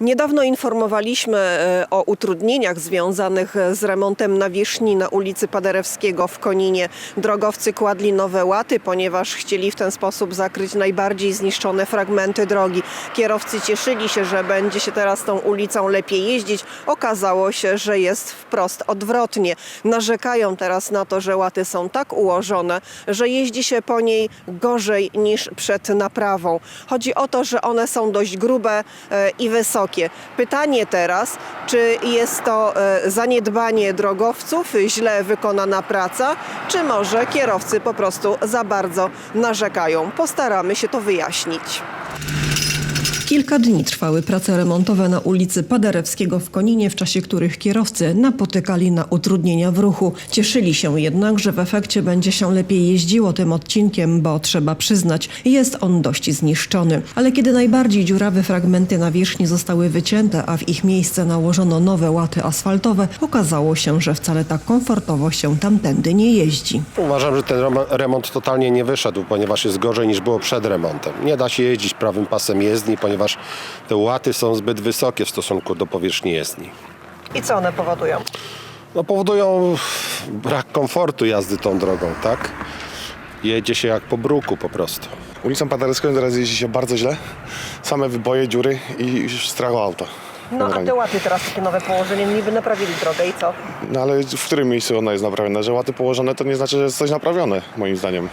Niedawno informowaliśmy e, o utrudnieniach związanych e, z remontem nawierzchni na ulicy Paderewskiego w Koninie. Drogowcy kładli nowe łaty, ponieważ chcieli w ten sposób zakryć najbardziej zniszczone fragmenty drogi. Kierowcy cieszyli się, że będzie się teraz tą ulicą lepiej jeździć. Okazało się, że jest wprost odwrotnie. Narzekają teraz na to, że łaty są tak ułożone, że jeździ się po niej gorzej niż przed naprawą. Chodzi o to, że one są dość grube e, i wysokie. Pytanie teraz, czy jest to e, zaniedbanie drogowców, źle wykonana praca, czy może kierowcy po prostu za bardzo narzekają. Postaramy się to wyjaśnić. Kilka dni trwały prace remontowe na ulicy Paderewskiego w Koninie, w czasie których kierowcy napotykali na utrudnienia w ruchu. Cieszyli się jednak, że w efekcie będzie się lepiej jeździło tym odcinkiem, bo trzeba przyznać, jest on dość zniszczony. Ale kiedy najbardziej dziurawe fragmenty nawierzchni zostały wycięte, a w ich miejsce nałożono nowe łaty asfaltowe, okazało się, że wcale tak komfortowo się tamtędy nie jeździ. Uważam, że ten remo- remont totalnie nie wyszedł, ponieważ jest gorzej niż było przed remontem. Nie da się jeździć prawym pasem jezdni, ponieważ te łaty są zbyt wysokie w stosunku do powierzchni jezdni. I co one powodują? No, powodują brak komfortu jazdy tą drogą, tak? Jedzie się jak po bruku po prostu. Ulicą Paderewską teraz jeździ się bardzo źle. Same wyboje, dziury i już strach o auto. No a te łaty teraz takie nowe położenie, niby naprawili drogę i co? No ale w którym miejscu ona jest naprawiona? Że łaty położone to nie znaczy, że jest coś naprawione, moim zdaniem.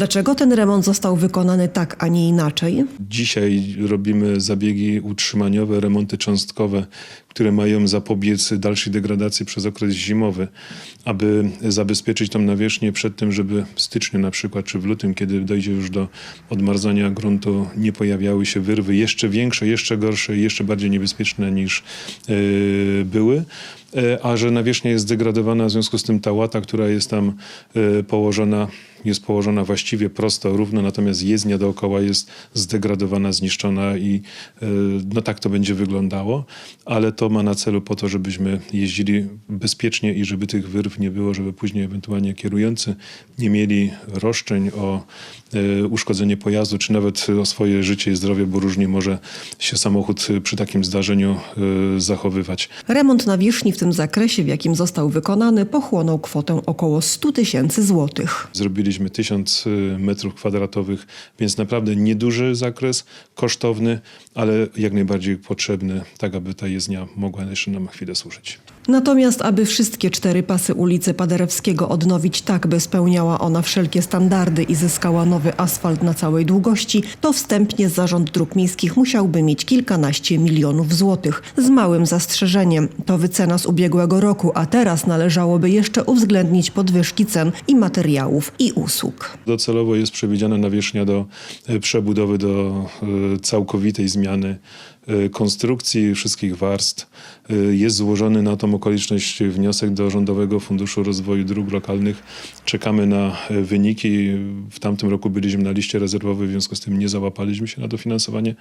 Dlaczego ten remont został wykonany tak, a nie inaczej? Dzisiaj robimy zabiegi utrzymaniowe, remonty cząstkowe, które mają zapobiec dalszej degradacji przez okres zimowy, aby zabezpieczyć tą nawierzchnię przed tym, żeby w styczniu na przykład, czy w lutym, kiedy dojdzie już do odmarzania gruntu, nie pojawiały się wyrwy jeszcze większe, jeszcze gorsze, i jeszcze bardziej niebezpieczne niż yy, były. E, A że nawierzchnia jest zdegradowana, w związku z tym ta łata, która jest tam e, położona, jest położona właściwie prosto, równo, natomiast jezdnia dookoła jest zdegradowana, zniszczona i e, no tak to będzie wyglądało, ale to ma na celu po to, żebyśmy jeździli bezpiecznie i żeby tych wyrw nie było, żeby później ewentualnie kierujący nie mieli roszczeń o e, uszkodzenie pojazdu, czy nawet o swoje życie i zdrowie, bo różnie może się samochód przy takim zdarzeniu e, zachowywać. Remont nawierzchni w tym zakresie, w jakim został wykonany, pochłonął kwotę około 100 tysięcy złotych. Zrobiliśmy 1000 y, metrów kwadratowych, więc naprawdę nieduży zakres, kosztowny, ale jak najbardziej potrzebny, tak aby ta jezdnia mogła jeszcze nam chwilę służyć. Natomiast, aby wszystkie cztery pasy ulicy Paderewskiego odnowić tak, by spełniała ona wszelkie standardy i zyskała nowy asfalt na całej długości, to wstępnie Zarząd Dróg Miejskich musiałby mieć kilkanaście milionów złotych. Z małym zastrzeżeniem. To wycena z ubiegłego roku, a teraz należałoby jeszcze uwzględnić podwyżki cen i materiałów i usług. Docelowo jest przewidziana nawierzchnia do e, przebudowy, do e, całkowitej zmiany konstrukcji wszystkich warstw. E, Jest złożony na tą okoliczność wniosek do Rządowego Funduszu Rozwoju Dróg Lokalnych. Czekamy na e, wyniki. W tamtym roku byliśmy na liście rezerwowej, w związku z tym nie załapaliśmy się na dofinansowanie.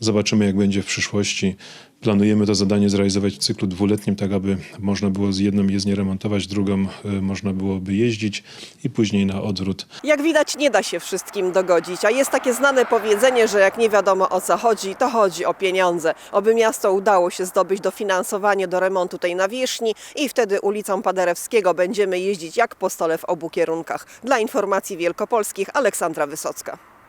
Zobaczymy, jak będzie w przyszłości. Planujemy to zadanie zrealizować w cyklu dwuletnim, tak aby można było z jedną jezdnię remontować, drugą e, można byłoby jeździć i później na odwrót. Jak widać, nie da się wszystkim dogodzić, a jest takie znane powiedzenie, że jak nie wiadomo o co chodzi, to chodzi o pieniądze. Oby miasto udało się zdobyć dofinansowanie do remontu tej nawierzchni i wtedy ulicą Paderewskiego będziemy jeździć jak po stole w obu kierunkach. Dla informacji wielkopolskich Aleksandra Wysocka.